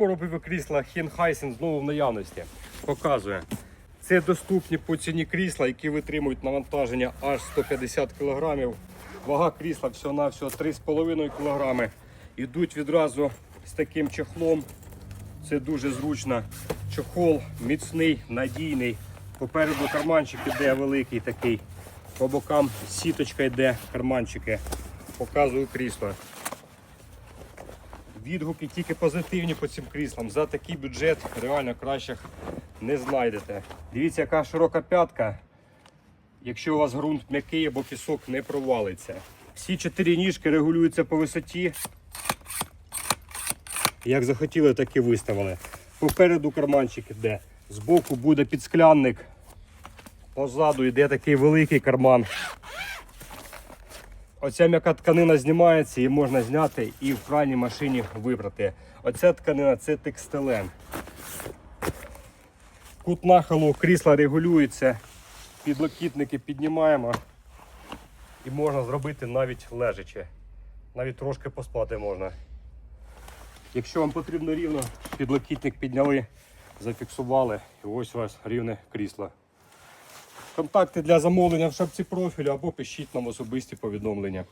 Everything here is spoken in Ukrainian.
коробові крісла Хенхайсен знову в наявності. Показує. Це доступні по ціні крісла, які витримують навантаження аж 150 кг. Вага крісла всього-навсього 3,5 кг. Йдуть відразу з таким чехлом. Це дуже зручно. Чохол міцний, надійний. Попереду карманчик іде великий такий. По бокам сіточка йде, карманчики. Показую крісло. Відгуки тільки позитивні по цим кріслам. За такий бюджет реально кращих не знайдете. Дивіться, яка широка п'ятка. Якщо у вас ґрунт м'який або пісок не провалиться. Всі чотири ніжки регулюються по висоті. Як захотіли, так і виставили. Попереду карманчик іде. Збоку буде підсклянник. Позаду йде такий великий карман. Оця м'яка тканина знімається, її можна зняти і в пральній машині вибрати. Оця тканина це текстилен. Кут нахилу крісла регулюється, підлокітники піднімаємо і можна зробити навіть лежачи. Навіть трошки поспати можна. Якщо вам потрібно рівно, підлокітник підняли, зафіксували і ось у вас рівне крісло. Контакти для замовлення в шапці профілю або пишіть нам особисті повідомлення.